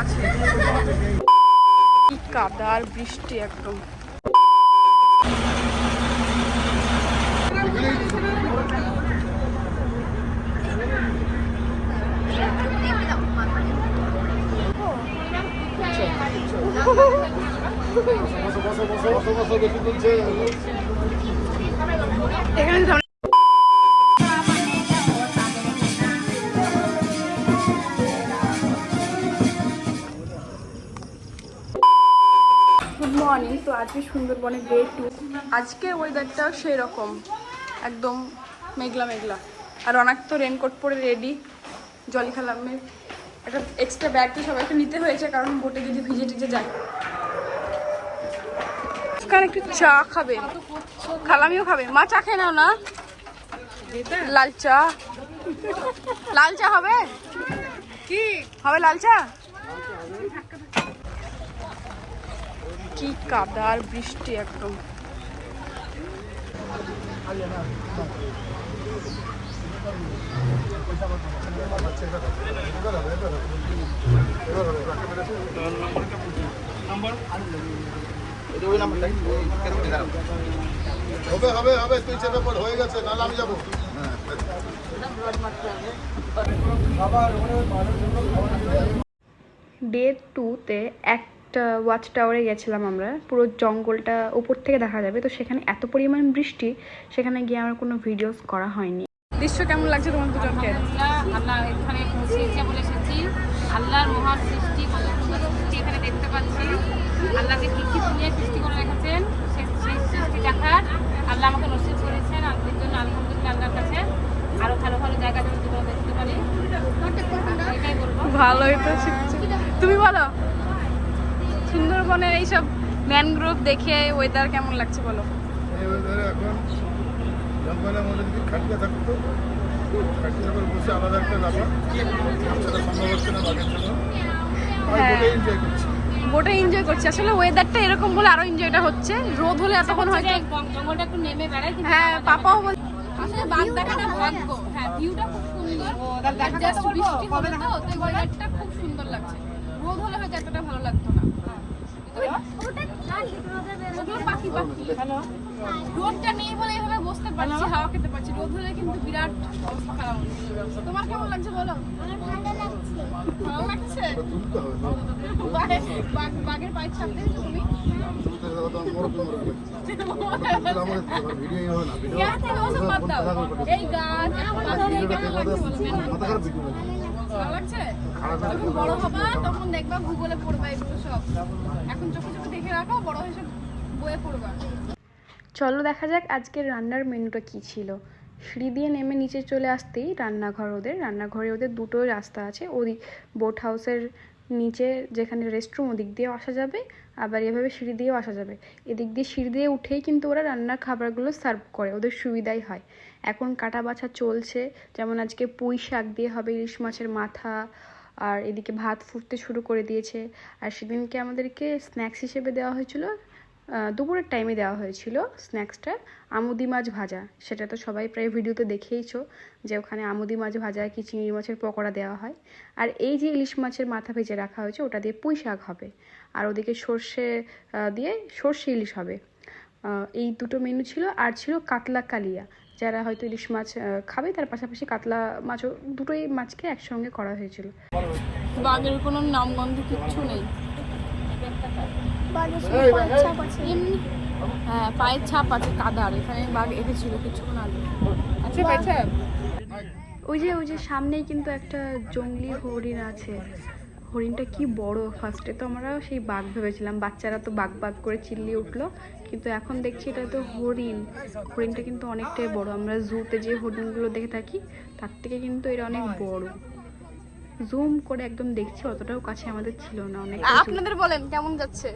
আছে। কি কাদা আর বৃষ্টি একদম। এখানে মর্নিং তো আজকে সুন্দরবনে ডে টু আজকে ওয়েদারটা সেই রকম একদম মেঘলা মেঘলা। আর অনেক তো রেনকোট পরে রেডি জলি খালামের একটা এক্সট্রা ব্যাগ তো সবাইকে নিতে হয়েছে কারণ বোটে যদি ভিজে টিজে যায় কারণ একটু চা খাবে। খালামিও খাবে। মা চা খেয়ে নাও না। লাল চা। লাল চা হবে? কি? হবে লাল চা? কি কাদা আর বৃষ্টি একদম। হবে হবে হবে তুই চেপে পড় হয়ে গেছে নাহলে আমি যাব। ডে টুতে একটা ওয়াচ টাওয়ারে গেছিলাম আমরা। পুরো জঙ্গলটা উপর থেকে দেখা যাবে। তো সেখানে এত পরিমাণ বৃষ্টি সেখানে গিয়ে আমার কোনো ভিডিওস করা হয়নি। দৃশ্য কেমন লাগছে তোমার দুজনকে? আল্লাহ এখানে পৌঁছেছে বলে এসেছি। আল্লাহর মহান সৃষ্টি কত সুন্দর সৃষ্টি এখানে দেখতে পাচ্ছি। আল্লাহ যে কী কী দুনিয়া সৃষ্টি করে রেখেছেন সেই সেই সৃষ্টি দেখার আল্লাহ আমাকে নসিব করেছেন। আমাদের জন্য আলহামদুলিল্লাহ আল্লাহর কাছে আরও ভালো ভালো জায়গা যেন জীবনে দেখতে পারি। এটাই বলব ভালোই তো তুমি বলো। সুন্দরবনের এইসব ম্যানগ্রোভ দেখে ওয়েদার কেমন লাগছে বলো? এই ওয়েদারে এখন জঙ্গলের মধ্যে যদি খাটিয়ে থাকতো খাটিয়ে করে বসে আলাদা একটা ব্যাপার। সেটা সম্ভব হচ্ছে না বাঘের জন্য। হ্যাঁ। বোটে এনজয় করছি। বোটে এনজয় করছি। আসলে ওয়েদারটা এরকম বলে আরও এনজয়টা হচ্ছে। রোদ হলে এতক্ষণ হয়তো জঙ্গলটা একটু নেমে বেড়াই হ্যাঁ পাপাও বল আসলে বাঘ দেখাটা ভাগ্য হ্যাঁ ভিউটা খুব সুন্দর। জাস্ট বৃষ্টি হবে তো ওয়েদারটা খুব সুন্দর লাগছে। রোদ হলে হয়তো এতটা ভালো লাগতো না। রোদটা নেই বলে এভাবে বসতে পারছি হাওয়া খেতে পারছি রোদ হলে কিন্তু বিরাট অবস্থা খারাপ তোমার বাঘের- বাঘ- বাঘের পায়ের ছাপ তুমি এই গাছ যখন বড় হবা, তখন দেখবা ভূগোলে পড়বা এগুলো সব। এখন চোখে চোখে দেখে রাখো, বড় হয়ে বইয়ে পড়বা। চলো দেখা যাক আজকের রান্নার মেনুটা কি ছিল। সিঁড়ি দিয়ে নেমে নিচে চলে আসতেই রান্নাঘর ওদের। রান্নাঘরে ওদের দুটো রাস্তা আছে। ওই বোট হাউসের নিচে যেখানে রেস্টরুম ওদিক দিয়েও আসা যাবে, আবার এভাবে সিঁড়ি দিয়েও আসা যাবে। এদিক দিয়ে সিঁড়ি দিয়ে উঠেই কিন্তু ওরা রান্নার খাবারগুলো সার্ভ করে, ওদের সুবিধাই হয়। এখন কাটা বাছা চলছে, যেমন আজকে পুঁই শাক দিয়ে হবে, ইলিশ মাছের মাথা, আর এদিকে ভাত ফুটতে শুরু করে দিয়েছে। আর সেদিনকে আমাদেরকে স্ন্যাক্স হিসেবে দেওয়া হয়েছিল দুপুরের টাইমে দেওয়া হয়েছিল স্ন্যাক্সটা আমুদি মাছ ভাজা। সেটা তো সবাই প্রায় ভিডিওতে দেখেইছো যে ওখানে আমুদি মাছ ভাজা, কি চিংড়ি মাছের পকোড়া দেওয়া হয়। আর এই যে ইলিশ মাছের মাথা ভেজে রাখা হয়েছে, ওটা দিয়ে পুঁই শাক হবে। আর ওদিকে সর্ষে দিয়ে সর্ষে ইলিশ হবে। এই দুটো মেনু ছিল, আর ছিল কাতলা কালিয়া। যারা হয়তো ইলিশ মাছ খাবে, তার পাশাপাশি কাতলা মাছও দুটোই মাছকে একসঙ্গে করা হয়েছিল। বাঘের কোনো নামগন্ধ কিচ্ছু নেই। হ্যাঁ পায়ের ছাপ আছে কাদার। এখানে বাঘ এসেছিল কিছুক্ষণ আগে। আচ্ছা পায়ের ওই যে ওই যে সামনেই কিন্তু একটা জঙ্গলি হরিণ আছে। হরিণটা কি বড়? ফার্স্টে তো আমরা সেই বাঘ ভেবেছিলাম। বাচ্চারা তো বাঘ বাঘ করে চিল্লিয়ে উঠল। কিন্তু এখন দেখছি এটা তো হরিণ। হরিণটা কিন্তু অনেকটাই বড়। আমরা জুতে যে হরিণগুলো দেখে থাকি তার থেকে কিন্তু এটা অনেক বড়। জুম করে একদম দেখছি অতটাও কাছে আমাদের ছিল না অনেক আপনাদের বলেন কেমন যাচ্ছে?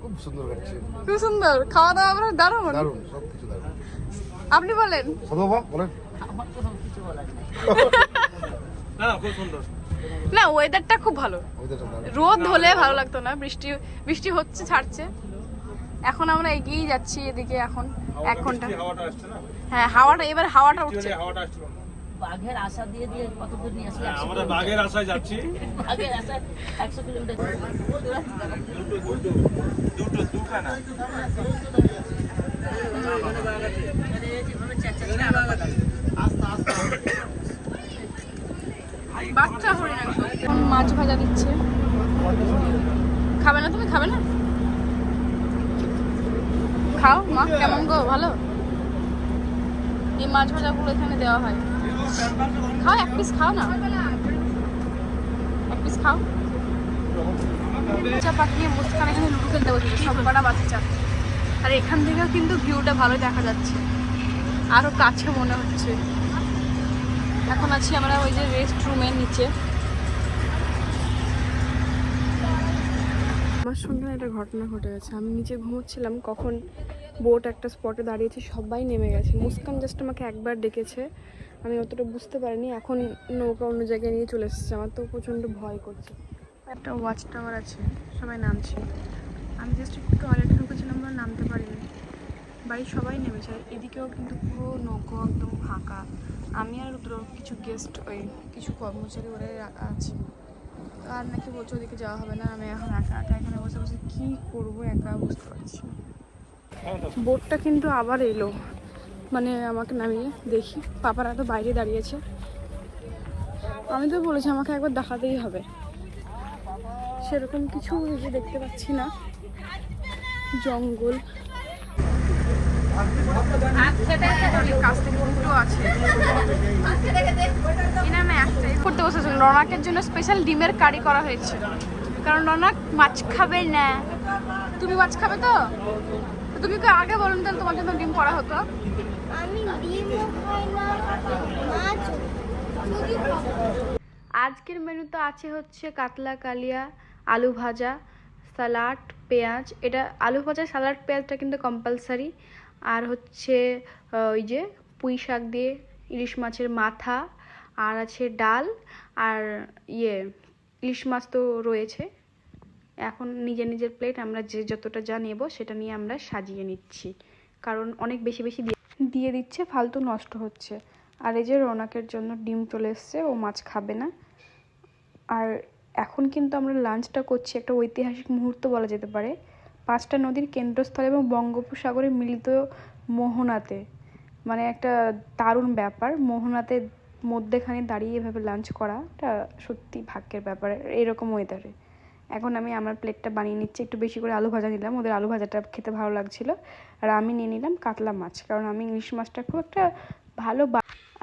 খুব সুন্দর লাগছে খুব সুন্দর। খাওয়া দাওয়া আপনার দারুণ? দারুণ সব কিছু দারুণ। আপনি বলেন। সদবা বলেন। না ওয়েদারটা খুব ভালো। রোদ হলে ভালো লাগতো না বৃষ্টি বৃষ্টি হচ্ছে ছাড়ছে। এখন আমরা এগিয়েই যাচ্ছি এদিকে এখন এক ঘণ্টা। হাওয়াটা আসছে না? হ্যাঁ হাওয়াটা এবার হাওয়াটা উঠছে। হাওয়াটা আসছিল বাঘের আশা দিয়ে দিয়ে কত দূর নিয়ে আসলে হ্যাঁ, আমরা বাঘের আশায় যাচ্ছি। বাঘের আশা একশো কিলোমিটার। দুটো দুটো দুখানা বাচ্চা হরিণ মাছ ভাজা দিচ্ছে। খাবে না তুমি? খাবে না? খাও মা কেমন গো? ভালো? এই মাছ ভাজাগুলো এখানে দেওয়া হয়। খাও, এক পিস খাও না। এক পিস খাও। পাঠিয়ে মুস্কান এখানে লুডু খেলতে বসেছে, সব কটা বাচ্চা আর এখান থেকেও কিন্তু ভিউটা ভালো দেখা যাচ্ছে। আরও কাছে মনে হচ্ছে। এখন আছি আমরা ওই যে রেস্ট রুমের নিচে। আমার সঙ্গে একটা ঘটনা ঘটে গেছে। আমি নিচে ঘুমোচ্ছিলাম, কখন বোট একটা স্পটে দাঁড়িয়েছে, সবাই নেমে গেছে। মুস্কান জাস্ট আমাকে একবার ডেকেছে। আমি অতটা বুঝতে পারিনি। এখন নৌকা অন্য জায়গায় নিয়ে চলে এসেছে। আমার তো প্রচণ্ড ভয় করছে। একটা ওয়াচ টাওয়ার আছে। সবাই নামছে। আমি জাস্ট একটু টয়লেটে ঢুকেছিলাম বলে নামতে পারিনি। বাড়ির সবাই নেমেছে। আর এদিকেও কিন্তু পুরো নৌকো একদম ফাঁকা। আমি আর কিছু গেস্ট ওই কিছু কর্মচারী ওরা রাখা আছে। আর নাকি বলছে ওদিকে যাওয়া হবে না? আমি এখন একা একা এখানে বসে বসে কী করব একা বুঝতে পারছি বোটটা কিন্তু আবার এলো। মানে আমাকে নামিয়ে দেখি। পাপারা তো বাইরে দাঁড়িয়েছে। আমি তো বলেছি আমাকে একবার দেখাতেই হবে। সেরকম কিছু যে দেখতে পাচ্ছি না। জঙ্গল। একটাই করতে বসেছেন রনাকের জন্য স্পেশাল ডিমের কারি করা হয়েছে। কারণ রনাক মাছ খাবে না। তুমি মাছ খাবে তো? তুমি আগে বলুন তাহলে তোমার জন্য ডিম করা হতো? আজকের মেনুতে আছে হচ্ছে কাতলা, কালিয়া, আলু ভাজা স্যালাড পেঁয়াজ। এটা আলু ভাজা স্যালাড পেঁয়াজটা কিন্তু কম্পালসারি আর হচ্ছে ওই যে পুঁই শাক দিয়ে ইলিশ মাছের মাথা। আর আছে ডাল। আর ইয়ে ইলিশ মাছ তো রয়েছে। এখন নিজের নিজের প্লেট আমরা যে যতটা যা নেব, সেটা নিয়ে আমরা সাজিয়ে নিচ্ছি। কারণ অনেক বেশি বেশি দিয়ে দিচ্ছে, ফালতু নষ্ট হচ্ছে। আর এই যে রৌনকের জন্য ডিম চলে এসছে, ও মাছ খাবে না। আর এখন কিন্তু আমরা লাঞ্চটা করছি একটা ঐতিহাসিক মুহূর্ত বলা যেতে পারে। পাঁচটা নদীর কেন্দ্রস্থল এবং বঙ্গোপসাগরে মিলিত মোহনাতে। মানে একটা দারুণ ব্যাপার, মোহনাতে মধ্যেখানে দাঁড়িয়ে এভাবে লাঞ্চ করা এটা সত্যি ভাগ্যের ব্যাপার, এরকম ওয়েদারে এখন আমি আমার প্লেটটা বানিয়ে নিচ্ছি। একটু বেশি করে আলু ভাজা নিলাম। ওদের আলু ভাজাটা খেতে ভালো লাগছিল। আর আমি নিয়ে নিলাম কাতলা মাছ। কারণ আমি ইলিশ মাছটা খুব একটা ভালো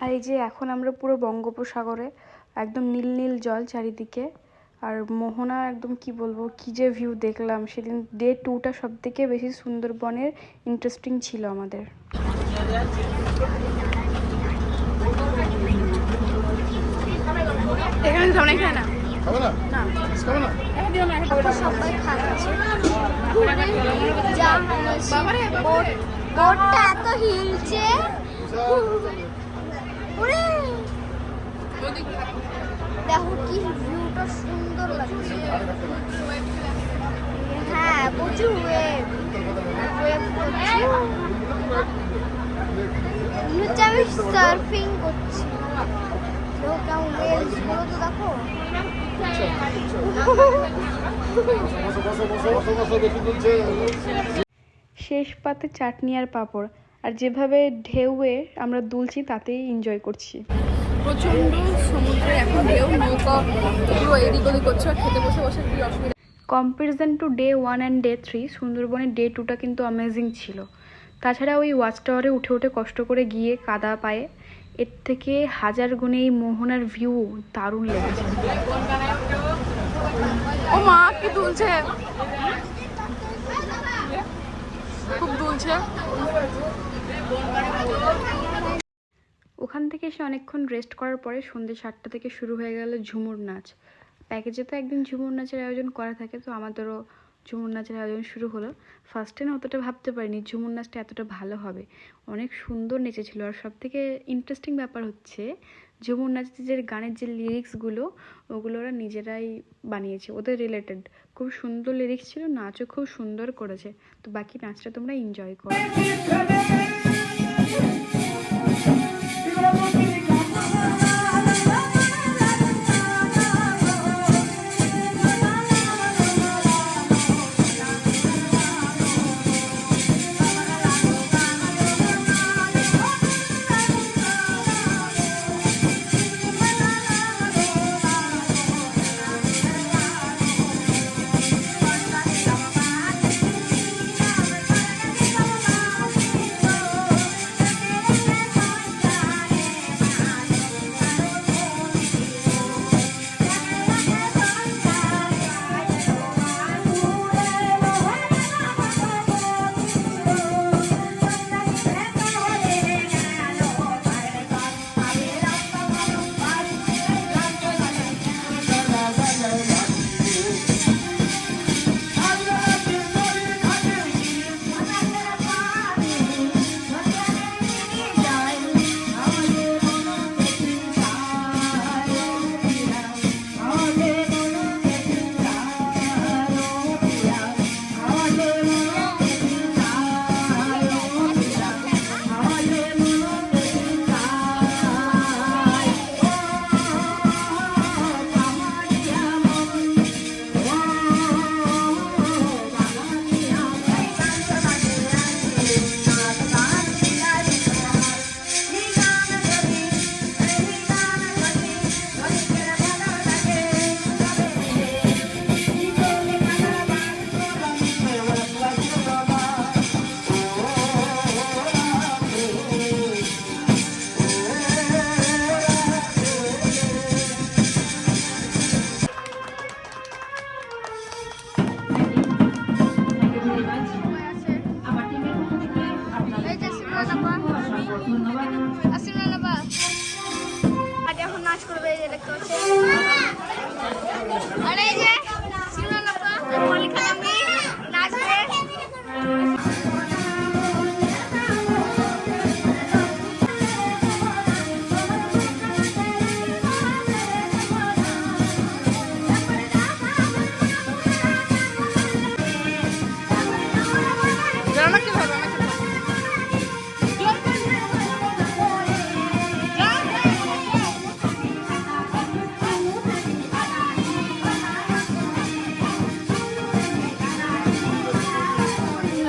আর এই যে এখন আমরা পুরো বঙ্গোপসাগরে একদম নীল নীল জল চারিদিকে। আর মোহনা একদম কি বলব, কি যে ভিউ দেখলাম। সেদিন ডে টুটা সব থেকে বেশি সুন্দরবনের ইন্টারেস্টিং ছিল আমাদের। এখানে না? খাবে না? খাবে না? সবাই খাচ্ছে যা বোট বোটটা এত হিলছে ওরে। দেখো কি ভিউটা সুন্দর লাগছে। হ্যাঁ প্রচুর ওয়েভ ওয়েভ হচ্ছে আমি সার্ফিং করছি। কেমন ওয়েভস তো দেখো। শেষ পাতে চাটনি আর পাঁপড় আর যেভাবে ঢেউয়ে আমরা দুলছি তাতেই এনজয় করছি। প্রচণ্ড সমুদ্রে এখন ঢেউ নৌকা পুরো এদিক ওদিক করছে খেতে বসে বসে কি অসুবিধা? Comparison to day one and day three সুন্দরবনের ডে টুটা কিন্তু অ্যামেজিং ছিল। তাছাড়া ওই ওয়াচ টাওয়ারে উঠে উঠে কষ্ট করে গিয়ে কাদা পায়ে এর থেকে হাজার গুণে এই মোহনার ভিউ দারুণ লেগেছে। ও মা কি দুলছে? খুব দুলছে। ওখান থেকে এসে অনেকক্ষণ রেস্ট করার পরে সন্ধ্যে সাতটা থেকে শুরু হয়ে গেল ঝুমুর নাচ। প্যাকেজে তো একদিন ঝুমুর নাচের আয়োজন করা থাকে তো আমাদেরও ঝুমুর নাচের আয়োজন শুরু হলো। ফার্স্টে না অতটা ভাবতে পারিনি ঝুমুর নাচটা এতটা ভালো হবে। অনেক সুন্দর নেচেছিল আর সব থেকে ইন্টারেস্টিং ব্যাপার হচ্ছে ঝুমুর নাচের যে গানের যে লিরিক্সগুলো ওগুলো ওরা নিজেরাই বানিয়েছে, ওদের রিলেটেড খুব সুন্দর লিরিক্স ছিল, নাচও খুব সুন্দর করেছে। তো বাকি নাচটা তোমরা এনজয় করো।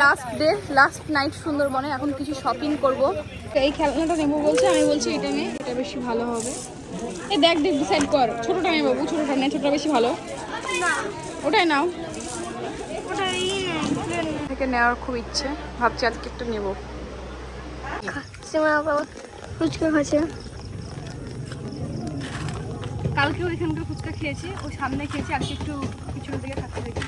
লাস্ট ডে লাস্ট নাইট সুন্দরবনে এখন কিছু শপিং করব। এই খেলনাটা নেব বলছে আমি বলছি এটা নে এটা বেশি ভালো হবে। এই দেখ দেখ ডিসাইড কর ছোটটা নেব বাবু ছোটটা নে ছোটটা বেশি ভালো। ওটাই নাও। থেকে নেওয়ার খুব ইচ্ছে ভাবছি আজকে একটু নেব। বাবা ফুচকা খাচ্ছে। কালকেও এখানকার ফুচকা খেয়েছি ও সামনে খেয়েছি আজকে একটু পিছনের দিকে থাকতে দেখি।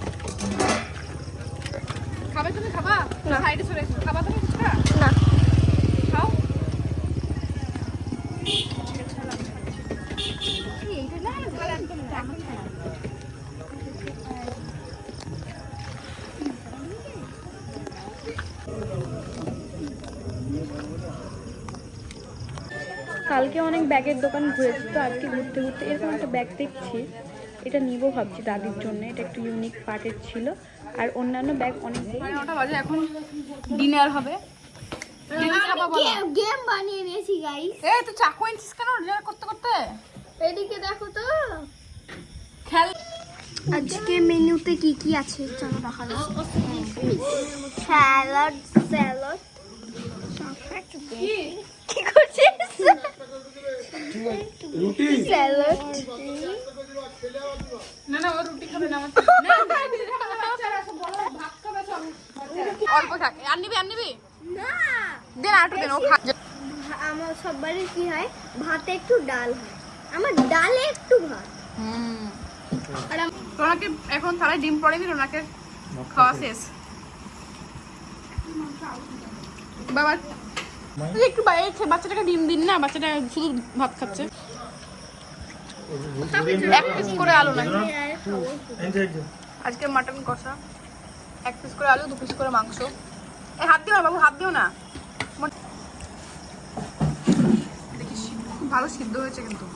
খাবে তুমি খাবা? সাইডে সরে এসো। খাবা তুমি ফুচকা না। খাও। কালকে অনেক ব্যাগের দোকান ঘুরেছি তো আজকে ঘুরতে ঘুরতে এরকম একটা ব্যাগ দেখছি। এটা নিব ভাবছি দাদির জন্য এটা একটু ইউনিক পার্টের ছিল। আর অন্যান্য ব্যাগ অনেক বাজে এখন ডিনার হবে। গেম বানিয়ে নিয়েছি গাইস এ তুই চাকু এনেছিস কেন ডিনার করতে করতে? এদিকে দেখো তো। খেল। আজকে মেনুতে কি কি আছে? চলো দেখা যাক স্যালাড স্যালাড কি করছিস? রুটি। স্যালাড না না ও রুটি খাবে না আমার না বাচ্চারা সব বড় ভাত খাবে সব অল্প থাক আর নিবি আর নিবি না দেন আর একটু দেন ও আমার সবারই কি হয়? ভাতে একটু ডাল হয়। আমার ডালে একটু ভাত। আর আম- এখন থালায় ডিম পড়েনি রোনাকে খাওয়া শেষ। বাবা একটু বাইরে বাচ্চাটাকে ডিম দিন না বাচ্চাটা শুধু ভাত খাচ্ছে। এক পিস করে আলু নাকি আজকে মাটন কষা। এক পিস করে আলু দু পিস করে মাংস। এ হাত দিও না বাবু হাত দিও না। ভালো সিদ্ধ হয়েছে কিন্তু।